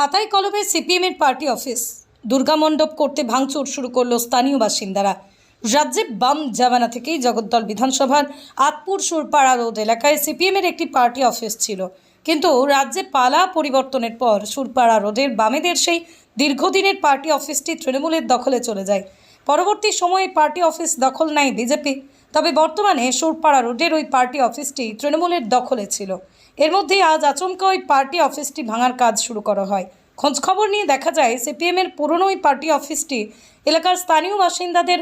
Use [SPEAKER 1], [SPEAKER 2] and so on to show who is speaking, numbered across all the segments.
[SPEAKER 1] খাতায় কলমে সিপিএমের পার্টি অফিস। দুর্গামণ্ডপ করতে ভাঙচুর শুরু করল স্থানীয় বাসিন্দারা। রাজ্যে বাম জামানা থেকেই জগদ্দল বিধানসভার আতপুর সুরপাড়া রোড এলাকায় সিপিএমের একটি পার্টি অফিস ছিল। কিন্তু রাজ্যে পালা পরিবর্তনের পর সুরপাড়া রোডের বামেদের সেই দীর্ঘদিনের পার্টি অফিসটি তৃণমূলের দখলে চলে যায়। পরবর্তী সময়ে পার্টি অফিস দখল নেয় বিজেপি। তবে বর্তমানে সুরপাড়া রোডের ওই পার্টি অফিসটি তৃণমূলের দখলে ছিল। এর মধ্যে আজ আচমকা ওই পার্টি অফিসটি ভাঙার কাজ শুরু করা হয়। খোঁজ খবর নিয়ে দেখা যায় সিপিএমের পুরনো ওই পার্টি অফিসটি এলাকার স্থানীয় বাসিন্দাদের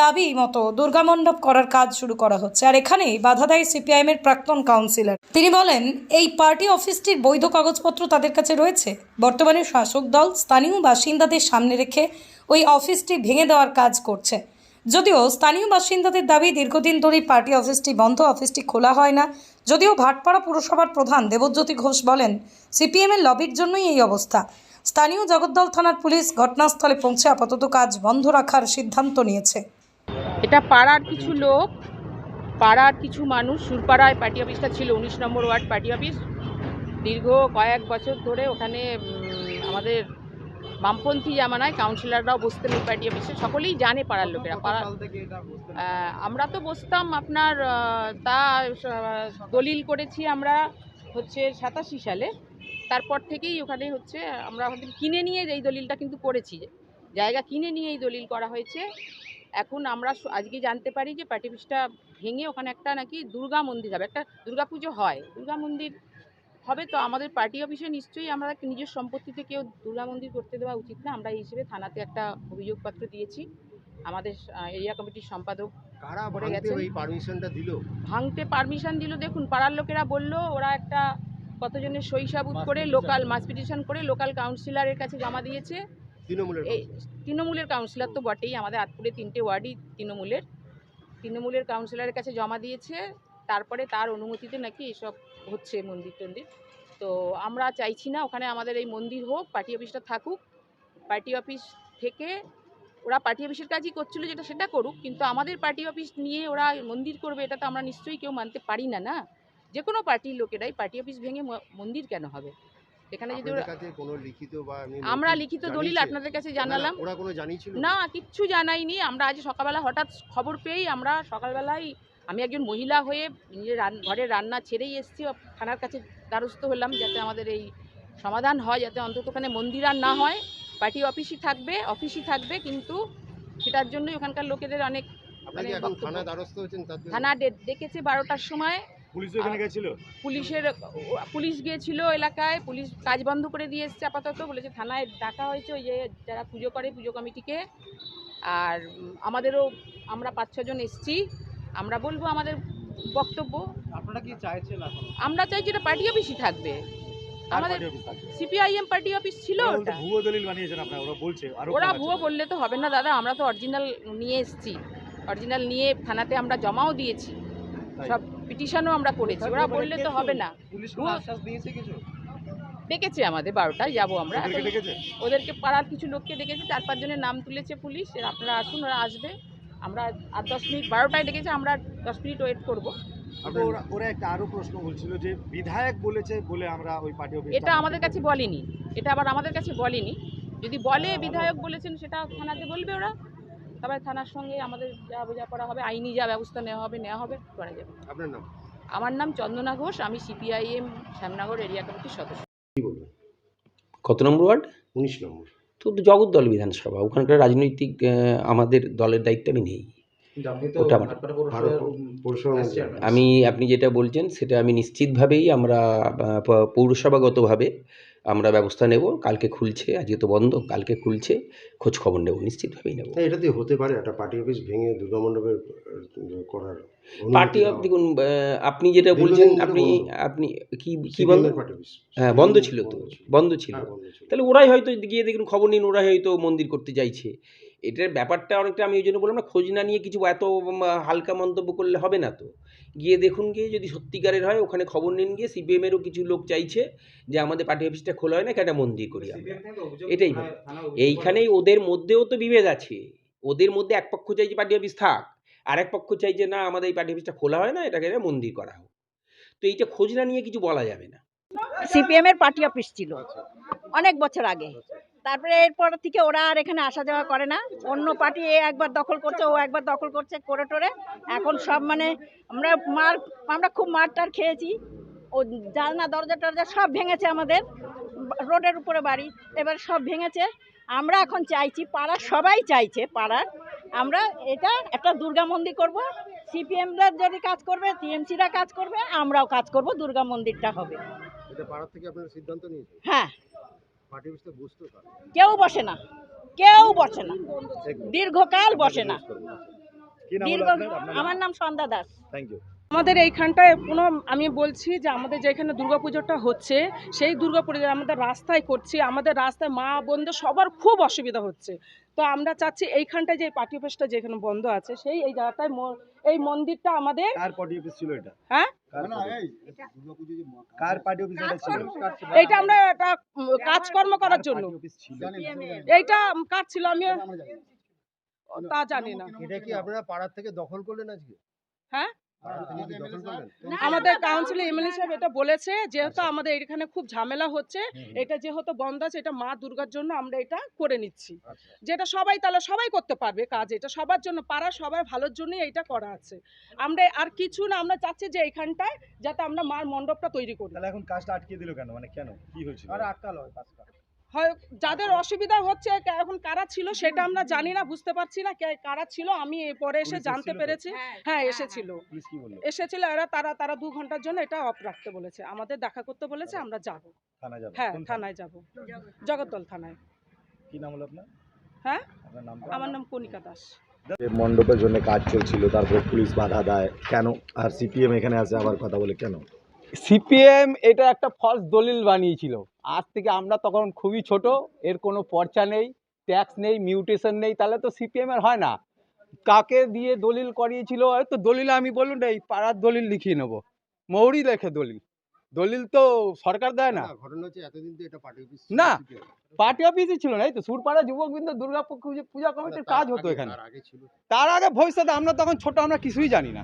[SPEAKER 1] দাবি মতো দুর্গামণ্ডপ করার কাজ শুরু করা হচ্ছে। আর এখানেই বাধা দেয় সিপিআইএমের প্রাক্তন কাউন্সিলর। তিনি বলেন, এই পার্টি অফিসটির বৈধ কাগজপত্র তাদের কাছে রয়েছে। বর্তমানে শাসক দল স্থানীয় বাসিন্দাদের সামনে রেখে ওই অফিসটি ভেঙে দেওয়ার কাজ করছে। যদিও স্থানীয় বাসিন্দাদের দাবি, দীর্ঘদিন ধরেই পার্টি অফিসটি বন্ধ, অফিসটি খোলা হয় না। যদিও ভাটপাড়া পুরসভার প্রধান দেবজ্যোতি ঘোষ বলেন, সিপিএমের লবির জন্যই এই অবস্থা। স্থানীয় জগদ্দল থানার পুলিশ ঘটনাস্থলে পৌঁছে আপাতত কাজ বন্ধ রাখার সিদ্ধান্ত নিয়েছে।
[SPEAKER 2] এটা পাড়ার কিছু লোক, পাড়ার কিছু মানুষ, সুরপাড়ায় পার্টি অফিসটা ছিল, উনিশ নম্বর ওয়ার্ড পার্টি অফিস। দীর্ঘ কয়েক বছর ধরে ওখানে আমাদের বামপন্থী জামানায় কাউন্সিলররাও বসতেন ওই পার্টি অফিসে সকলেই জানে পাড়ার লোকেরা। পাড়ার আমরা তো বসতাম আপনার তা দলিল করেছি আমরা হচ্ছে সাতাশি সালে। তারপর থেকেই ওখানে হচ্ছে আমরা কিনে নিয়ে এই দলিলটা কিন্তু করেছি। জায়গা কিনে নিয়ে এই দলিল করা হয়েছে। এখন আমরা আজকে জানতে পারি যে পার্টি অফিসটা ভেঙে ওখানে একটা নাকি দুর্গা মন্দির হবে একটা দুর্গা পুজো হয়। দুর্গা মন্দির হবে তো আমাদের পার্টি অফিসে নিশ্চয়ই আমরা নিজের সম্পত্তিতে কেউ দুর্গা মন্দির করতে দেওয়া উচিত না। আমরা এই হিসেবে থানাতে একটা অভিযোগপত্র দিয়েছি। আমাদের এরিয়া কমিটির সম্পাদক
[SPEAKER 3] কারা
[SPEAKER 2] পড়ে গেছেন।
[SPEAKER 3] ওই পারমিশনটা দিল?
[SPEAKER 2] ভাঙতে পারমিশন দিল দেখুন পাড়ার লোকেরা বলল ওরা একটা কতজনের সই সাবুত করে লোকাল মাস পিটিশন করে লোকাল কাউন্সিলরের কাছে জমা দিয়েছে।
[SPEAKER 3] তৃণমূলের
[SPEAKER 2] তৃণমূলের কাউন্সিলর তো বটেই আমাদের আতপুরে তিনটে ওয়ার্ডই তৃণমূলের। তৃণমূলের কাউন্সিলরের কাছে জমা দিয়েছে। তারপরে তার অনুমতিতে নাকি এসব হচ্ছে মন্দির টন্দির। তো আমরা চাইছি না ওখানে আমাদের এই মন্দির হোক পার্টি অফিসটা থাকুক। পার্টি অফিস থেকে ওরা পার্টি অফিসের কাজই করছিল যেটা সেটা করুক কিন্তু আমাদের পার্টি অফিস নিয়ে ওরা মন্দির করবে এটা তো আমরা নিশ্চয়ই কেউ মানতে পারি না না? যে কোনো পার্টির লোকেরাই পার্টি অফিস ভেঙে মন্দির কেন হবে? এখানে যদি আমরা লিখিত দলিল আপনাদের কাছে জানালাম। না কিচ্ছু জানাইনি। আমরা আজ সকালবেলা হঠাৎ খবর পেয়েই আমরা সকালবেলায় আমি একজন মহিলা হয়ে নিজের রান- ঘরের রান্না ছেড়েই এসেছি থানার কাছে দ্বারস্থ হলাম যাতে আমাদের এই সমাধান হয় যাতে অন্তত ওখানে মন্দির আর না হয়। পার্টি অফিসই থাকবে অফিসই থাকবে কিন্তু সেটার জন্যই ওখানকার লোকেদের অনেক মানে
[SPEAKER 3] থানা
[SPEAKER 2] ডেকেছে বারোটার সময়।
[SPEAKER 4] পুলিশ
[SPEAKER 2] পুলিশের পুলিশ গিয়েছিল এলাকায় পুলিশ কাজ বন্ধ করে দিয়ে এসছে আপাতত বলেছে থানায় ডাকা হয়েছে ওই যে যারা পুজো করে পুজো কমিটিকে। আর আমাদেরও আমরা পাঁচ ছজন এসছি। আমরা বলব আমাদের বক্তব্য।
[SPEAKER 4] আপনারা কি চাইছেন
[SPEAKER 2] আমরা চাই যেটা পার্টি অফিসই থাকবে। আমাদের সিপিআইএম পার্টি অফিস ছিল ওটা।
[SPEAKER 4] ভুয়ো দলিল বানিয়েছেন আপনারা ওরা বলছে
[SPEAKER 2] ওরা ভুয়ো বললে তো হবে না দাদা আমরা তো অরিজিনাল নিয়ে এসছি। অরিজিনাল নিয়ে থানাতে আমরা জমাও দিয়েছি। সব পিটিশনও আমরা করেছি। ওরা বললে তো হবে না। ডেকেছে আমাদের বারোটায় যাব আমরা।
[SPEAKER 4] ওদেরকে
[SPEAKER 2] পাড়ার কিছু লোককে ডেকেছে চার পাঁচজনের নাম তুলেছে পুলিশ। আপনারা আসুন ওরা আসবে। আমরা আর দশ মিনিট বারোটায় ডেকেছে আমরা দশ মিনিট ওয়েট করব।
[SPEAKER 4] ওরা ওরা একটা আরও প্রশ্ন বলছিল যে বিধায়ক বলেছে বলে আমরা ওই পার্টি
[SPEAKER 2] এটা আমাদের কাছে বলেনি। এটা আবার আমাদের কাছে বলেনি। যদি বলে বিধায়ক বলেছেন সেটা থানাতে বলবে ওরা। তবে থানার সঙ্গে আমাদের যা বোঝাপড়া হবে আইনি যা ব্যবস্থা নেওয়া হবে নেওয়া হবে করা যাবে।
[SPEAKER 3] আপনার নাম?
[SPEAKER 2] আমার নাম চন্দনা ঘোষ আমি সিপিআইএম শ্যামনগর এরিয়া কমিটির সদস্য।
[SPEAKER 3] কি
[SPEAKER 5] কত নম্বর ওয়ার্ড?
[SPEAKER 3] উনিশ নম্বর।
[SPEAKER 5] তো জগদ্দল বিধানসভা ওখানকার রাজনৈতিক আমাদের দলের দায়িত্ব আমি নেই ওটা। আমি আপনি যেটা বলছেন সেটা আমি নিশ্চিতভাবেই আমরা পৌরসভাগতভাবে আমরা ব্যবস্থা নেব কালকে খুলছে আজকে তো বন্ধ কালকে খুলছে খোঁজ খবর নেব নিশ্চিতভাবেই নেব।
[SPEAKER 3] হ্যাঁ, এটা দিয়ে হতে পারে একটা পার্টি অফিস ভেঙে দুর্গা মণ্ডপে করার
[SPEAKER 5] পার্টি
[SPEAKER 3] অফিস
[SPEAKER 5] অফ দেখুন আপনি যেটা বলছেন আপনি আপনি কি কি বন্ধ? হ্যাঁ বন্ধ ছিল তো
[SPEAKER 3] হ্যাঁ, বন্ধ ছিল।
[SPEAKER 5] তাহলে ওরাই হয়তো গিয়ে দেখুন খবর নিন ওরাই হয়তো মন্দির করতে চাইছে। এটার ব্যাপারটা অনেকটা আমি ওই জন্য বললাম না খোঁজ না নিয়ে কিছু এত হালকা মন্তব্য করলে হবে না তো। গিয়ে দেখুন গিয়ে যদি সত্যিকারের হয় ওখানে খবর নিন গিয়ে সিপিএমেরও কিছু লোক চাইছে যে আমাদের পার্টি অফিসটা খোলা হয় না একটা মন্দির করি আমরা। এটাই। এইখানেই ওদের মধ্যেও তো বিভেদ আছে। ওদের মধ্যে এক পক্ষ চাইছে পার্টি অফিস থাক আর এক পক্ষ চাইছে না আমাদের এই পার্টি অফিসটা খোলা হয় না এটাকে মন্দির করা হোক। তো এইটা খোঁজ না নিয়ে কিছু বলা যাবে না।
[SPEAKER 6] সিপিএম এর পার্টি অফিস ছিল। অনেক বছর আগে। তারপরে এরপর থেকে ওরা আর এখানে আসা যাওয়া করে না। অন্য পার্টি এ একবার দখল করছে ও একবার দখল করছে করে টোরে। এখন সব মানে আমরা মার আমরা খুব মার টার খেয়েছি। ও জানলা দরজা টরজা সব ভেঙেছে আমাদের। রোডের উপরে বাড়ি এবার সব ভেঙেছে। আমরা এখন চাইছি পাড়ার সবাই চাইছে পাড়ার। আমরা এটা একটা দুর্গা মন্দির করব। সিপিএমরা যদি কাজ করবে টিএমসিরা কাজ করবে আমরাও কাজ করব দুর্গা মন্দিরটা হবে হ্যাঁ। কেউ বসে না। কেউ বসে না। দীর্ঘকাল বসে না। দীর্ঘ আমার নাম সন্ধ্যা দাস।
[SPEAKER 4] থ্যাংক ইউ
[SPEAKER 7] আমাদের এইখানটায় কোনো আমি বলছি যে আমাদের যেখানে দুর্গাপুজোটা হচ্ছে সেই দুর্গাপুজো আমাদের রাস্তায় করছি আমাদের রাস্তায় মা বোনদের সবার খুব অসুবিধা হচ্ছে। তো আমরা চাচ্ছি এইখানটায় যে পার্টি অফিসটা যেখানে বন্ধ আছে সেই এই জায়গাটায় এই মন্দিরটা আমাদের
[SPEAKER 4] কার পার্টি অফিস ছিল এটা?
[SPEAKER 7] হ্যাঁ?
[SPEAKER 4] কার পার্টি অফিস এটা ছিল?
[SPEAKER 7] আমরা একটা কাজকর্ম করার জন্য। এইটা কাজ ছিল? আমি তা জানি না।
[SPEAKER 3] এটা কি আপনারা পাড়ার থেকে দখল করলেন আজকে?
[SPEAKER 7] হ্যাঁ?
[SPEAKER 3] করলেন
[SPEAKER 7] আমাদের কাউন্সিলর এমএলএ সাহেব এটা বলেছে যেহেতু আমাদের এখানে খুব ঝামেলা হচ্ছে এটা যেহেতু বন্ধ আছে এটা মা দুর্গার জন্য আমরা এটা করে নিচ্ছি।
[SPEAKER 3] আচ্ছা।
[SPEAKER 7] যেটা সবাই তাহলে সবাই করতে পারবে কাজ এটা সবার জন্য পাড়া সবার ভালোর জন্যই এটা করা আছে। আমরা আর কিছু না আমরা চাচ্ছি যে এখানটায় যাতে আমরা মার মণ্ডপটা তৈরি করি।
[SPEAKER 4] তাহলে এখন কাজটা আটকে দিল কেন? মানে কেন? কি হয়েছিল?
[SPEAKER 3] আরে আটকালো কাজটা।
[SPEAKER 7] হয় যাদের অসুবিধা হচ্ছে এখন কারা ছিল সেটা আমরা জানি না বুঝতে পারছি না কে- কারা ছিল আমি পরে এসে জানতে পেরেছি। হ্যাঁ এসেছিল।
[SPEAKER 4] কি বলল?
[SPEAKER 7] এসেছিল এরা তারা তারা দু ঘণ্টার জন্য এটা অফ রাখতে বলেছে। আমাদের দেখা করতে বলেছে আমরা যাব। হ্যাঁ থানায়? যাব। জগদ্দল থানায়।
[SPEAKER 4] কি নাম হলো আপনার?
[SPEAKER 7] হ্যাঁ?
[SPEAKER 4] আপনার নাম
[SPEAKER 7] আমার নাম কণিকা দাস।
[SPEAKER 4] মণ্ডপের জন্য কাজ চলছিল তারপরে পুলিশ বাধা দেয়। কেন? আর সিপিএম এখানে আছে আবার কথা বলে কেন?
[SPEAKER 8] সিপিএম এটা একটা ফলস দলিল বানিয়েছিল। আজ থেকে আমরা তখন খুবই ছোট এর কোনো পর্চা নেই ট্যাক্স নেই মিউটেশন নেই তাহলে তো সিপিএম এর হয় না। কাকে দিয়ে দলিল করিয়েছিল? তো দলিল আমি বলুন এই পাড়ার দলিল লিখিয়ে নেব। মৌরি লেখে দলিল। দলিল তো সরকার দেয় না।
[SPEAKER 3] ঘটনা হচ্ছে এতদিন তো এটা পার্টি অফিস
[SPEAKER 8] না। পার্টি অফিসই ছিল না এই তো সুরপাড়া যুবক যুবকবৃন্দ দুর্গা পূজা- কমিটির কাজ হতো এখানে।
[SPEAKER 3] তার আগে
[SPEAKER 8] তার আগে ভবিষ্যতে আমরা তখন ছোট আমরা কিছুই জানি না।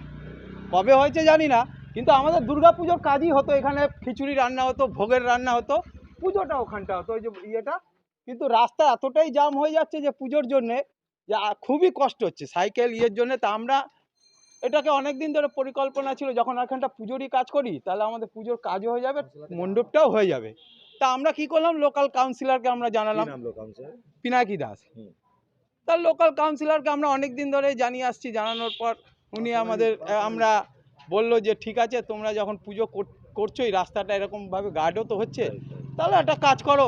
[SPEAKER 8] কবে হয়েছে জানি না কিন্তু আমাদের দুর্গা পুজোর কাজই হতো এখানে খিচুড়ি রান্না হতো ভোগের রান্না হতো। পুজোটা ওখানটা হতো ওই যে ইয়েটা। কিন্তু রাস্তা এতটাই জাম হয়ে যাচ্ছে যে পুজোর জন্যে যে খুবই কষ্ট হচ্ছে। সাইকেল ইয়ের জন্য তা আমরা এটাকে অনেক দিন ধরে পরিকল্পনা ছিল যখন এখানটা পুজোরই কাজ করি তাহলে আমাদের পুজোর কাজও হয়ে যাবে মণ্ডপটাও হয়ে যাবে। তা আমরা কি করলাম? লোকাল কাউন্সিলরকে আমরা জানালাম। পিনাকি দাস। তার লোকাল কাউন্সিলরকে আমরা অনেক দিন ধরে জানিয়ে আসছি জানানোর পর উনি আমাদের আমরা বলল যে ঠিক আছে তোমরা যখন পুজো কর- করছ এই রাস্তাটা এরকমভাবে গার্ডও তো হচ্ছে। তাহলে একটা কাজ করো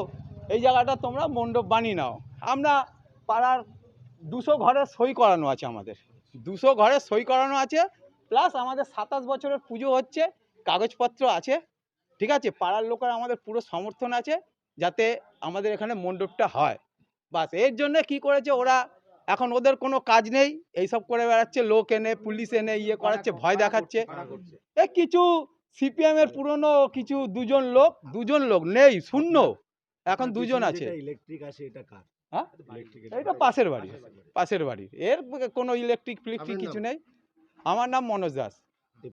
[SPEAKER 8] এই জায়গাটা তোমরা মণ্ডপ বানিয়ে নাও। আমরা পাড়ার দুশো ঘরের সই করানো আছে আমাদের। দুশো ঘরের সই করানো আছে প্লাস আমাদের সাতাশ বছরের পুজো হচ্ছে কাগজপত্র আছে ঠিক আছে? পাড়ার লোকের আমাদের পুরো সমর্থন আছে যাতে আমাদের এখানে মণ্ডপটা হয়। বাসের জন্য কি করেছে ওরা এখন ওদের কোনো কাজ নেই এইসব করে বেড়াচ্ছে লোক এনে পুলিশ এনে ইয়ে করাচ্ছে ভয় দেখাচ্ছে। এ কিছু সিপিএম এর পুরনো কিছু দুজন লোক দুজন লোক নেই শূন্য। এখন দুজন আছে।
[SPEAKER 4] ইলেকট্রিক আছে এটা কার?
[SPEAKER 8] হ্যাঁ? এটা পাশের বাড়ি। পাশের বাড়ির। এর কোনো ইলেকট্রিক ফিলেকট্রিক কিছু নেই। আমার নাম মনোজ দাস।